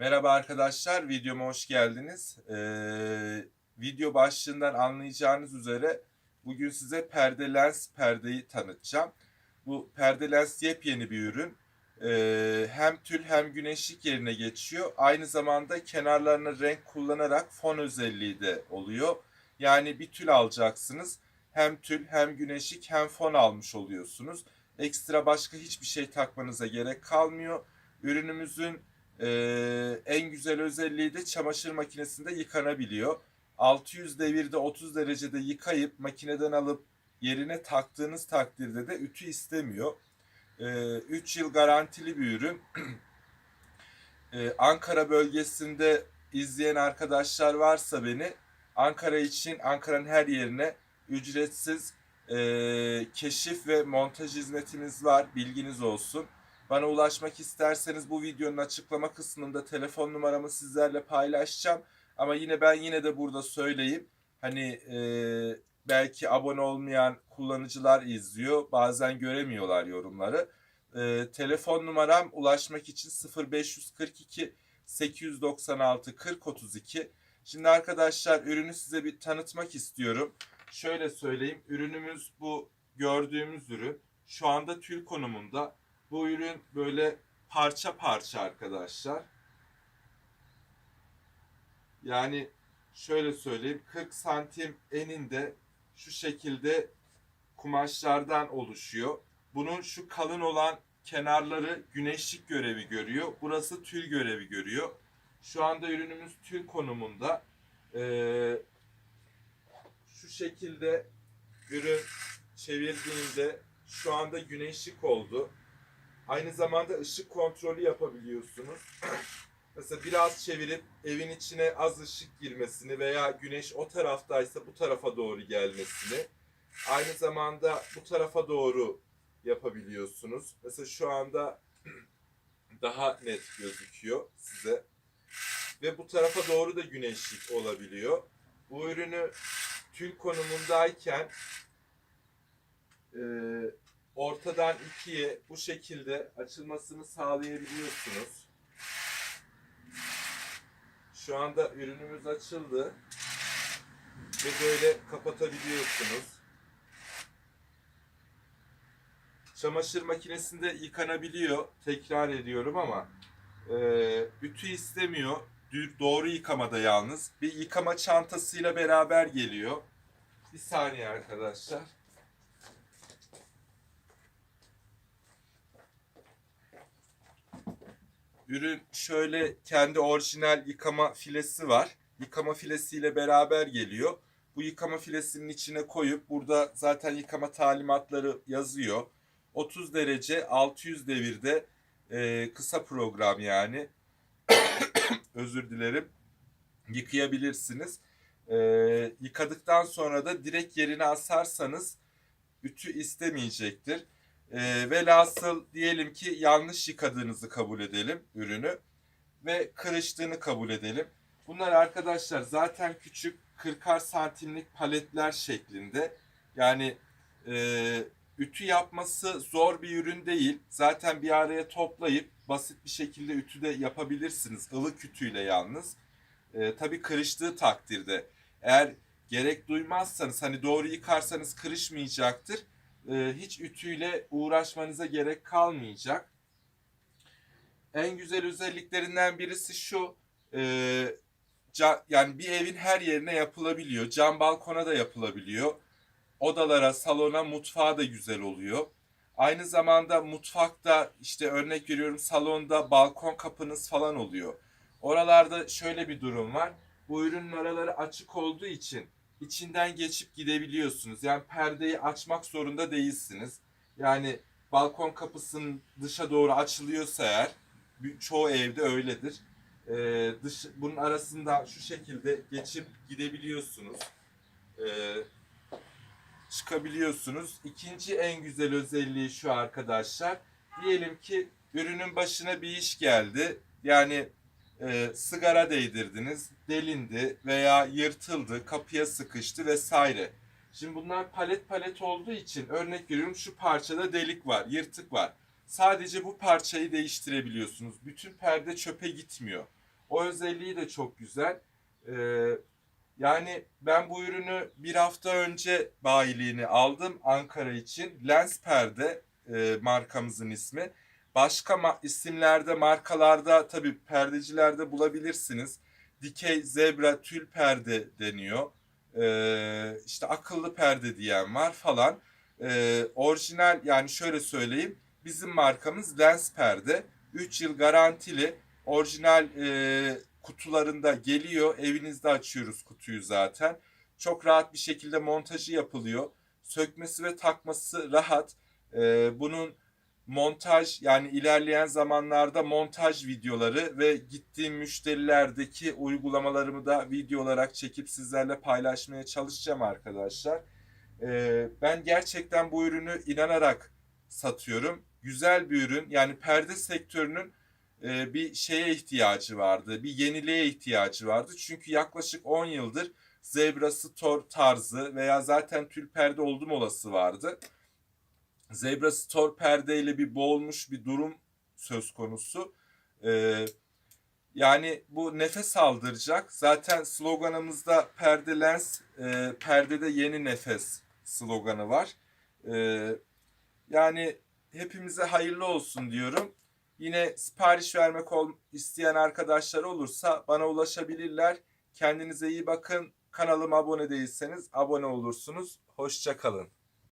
Merhaba arkadaşlar, videoma hoş geldiniz. Ee, video başlığından anlayacağınız üzere bugün size perde lens perdeyi tanıtacağım. Bu perde lens yepyeni bir ürün. Ee, hem tül hem güneşlik yerine geçiyor. Aynı zamanda kenarlarına renk kullanarak fon özelliği de oluyor. Yani bir tül alacaksınız. Hem tül hem güneşlik hem fon almış oluyorsunuz. Ekstra başka hiçbir şey takmanıza gerek kalmıyor. Ürünümüzün ee, en güzel özelliği de çamaşır makinesinde yıkanabiliyor. 600 devirde 30 derecede yıkayıp makineden alıp yerine taktığınız takdirde de ütü istemiyor. 3 yıl garantili bir ürün. Ee, Ankara bölgesinde izleyen arkadaşlar varsa beni Ankara için Ankara'nın her yerine ücretsiz e, keşif ve montaj hizmetimiz var. Bilginiz olsun. Bana ulaşmak isterseniz bu videonun açıklama kısmında telefon numaramı sizlerle paylaşacağım. Ama yine ben yine de burada söyleyeyim. Hani e, belki abone olmayan kullanıcılar izliyor. Bazen göremiyorlar yorumları. E, telefon numaram ulaşmak için 0542 896 4032. Şimdi arkadaşlar ürünü size bir tanıtmak istiyorum. Şöyle söyleyeyim. Ürünümüz bu gördüğümüz ürün. Şu anda tül konumunda. Bu ürün böyle parça parça arkadaşlar. Yani şöyle söyleyeyim 40 santim eninde şu şekilde kumaşlardan oluşuyor. Bunun şu kalın olan kenarları güneşlik görevi görüyor. Burası tül görevi görüyor. Şu anda ürünümüz tül konumunda. Ee, şu şekilde ürün çevirdiğinde şu anda güneşlik oldu. Aynı zamanda ışık kontrolü yapabiliyorsunuz. Mesela biraz çevirip evin içine az ışık girmesini veya güneş o taraftaysa bu tarafa doğru gelmesini. Aynı zamanda bu tarafa doğru yapabiliyorsunuz. Mesela şu anda daha net gözüküyor size. Ve bu tarafa doğru da güneşlik olabiliyor. Bu ürünü tül konumundayken e, ortadan ikiye bu şekilde açılmasını sağlayabiliyorsunuz. Şu anda ürünümüz açıldı ve böyle kapatabiliyorsunuz. Çamaşır makinesinde yıkanabiliyor. Tekrar ediyorum ama e, ütü istemiyor. Doğru yıkamada yalnız. Bir yıkama çantasıyla beraber geliyor. Bir saniye arkadaşlar. Ürün şöyle kendi orijinal yıkama filesi var. Yıkama filesiyle beraber geliyor. Bu yıkama filesinin içine koyup burada zaten yıkama talimatları yazıyor. 30 derece 600 devirde e, kısa program yani. Özür dilerim. Yıkayabilirsiniz. E, yıkadıktan sonra da direkt yerine asarsanız ütü istemeyecektir. E, velhasıl diyelim ki yanlış yıkadığınızı kabul edelim ürünü ve kırıştığını kabul edelim. Bunlar arkadaşlar zaten küçük 40'ar santimlik paletler şeklinde. Yani e, ütü yapması zor bir ürün değil. Zaten bir araya toplayıp basit bir şekilde ütü de yapabilirsiniz. ılık ütüyle yalnız. E, tabii kırıştığı takdirde. Eğer gerek duymazsanız hani doğru yıkarsanız kırışmayacaktır e, hiç ütüyle uğraşmanıza gerek kalmayacak. En güzel özelliklerinden birisi şu, e, ca, yani bir evin her yerine yapılabiliyor. Cam balkona da yapılabiliyor. Odalara, salona, mutfağa da güzel oluyor. Aynı zamanda mutfakta işte örnek veriyorum salonda balkon kapınız falan oluyor. Oralarda şöyle bir durum var. Bu ürünün araları açık olduğu için içinden geçip gidebiliyorsunuz. Yani perdeyi açmak zorunda değilsiniz. Yani balkon kapısının dışa doğru açılıyorsa eğer çoğu evde öyledir. Ee, dış, bunun arasında şu şekilde geçip gidebiliyorsunuz. Ee, çıkabiliyorsunuz. İkinci en güzel özelliği şu arkadaşlar. Diyelim ki ürünün başına bir iş geldi. Yani e, sigara değdirdiniz, delindi veya yırtıldı, kapıya sıkıştı vesaire. Şimdi bunlar palet palet olduğu için örnek veriyorum şu parçada delik var, yırtık var. Sadece bu parçayı değiştirebiliyorsunuz. Bütün perde çöpe gitmiyor. O özelliği de çok güzel. Ee, yani ben bu ürünü bir hafta önce bayiliğini aldım Ankara için. Lens Perde e, markamızın ismi. Başka isimlerde, markalarda tabii perdecilerde bulabilirsiniz. Dikey zebra tül perde deniyor. Ee, işte akıllı perde diyen var falan. Ee, orijinal yani şöyle söyleyeyim. Bizim markamız Lens Perde. 3 yıl garantili. Orijinal e, kutularında geliyor. Evinizde açıyoruz kutuyu zaten. Çok rahat bir şekilde montajı yapılıyor. Sökmesi ve takması rahat. Ee, bunun montaj yani ilerleyen zamanlarda montaj videoları ve gittiğim müşterilerdeki uygulamalarımı da video olarak çekip sizlerle paylaşmaya çalışacağım arkadaşlar. Ee, ben gerçekten bu ürünü inanarak satıyorum. Güzel bir ürün. Yani perde sektörünün e, bir şeye ihtiyacı vardı. Bir yeniliğe ihtiyacı vardı. Çünkü yaklaşık 10 yıldır zebra store tarzı veya zaten tül perde oldum olası vardı. Zebra store perdeyle bir boğulmuş bir durum söz konusu. Ee, yani bu nefes aldıracak. Zaten sloganımızda perde lens, e, perdede yeni nefes sloganı var. Ee, yani hepimize hayırlı olsun diyorum. Yine sipariş vermek isteyen arkadaşlar olursa bana ulaşabilirler. Kendinize iyi bakın. Kanalıma abone değilseniz abone olursunuz. Hoşça kalın.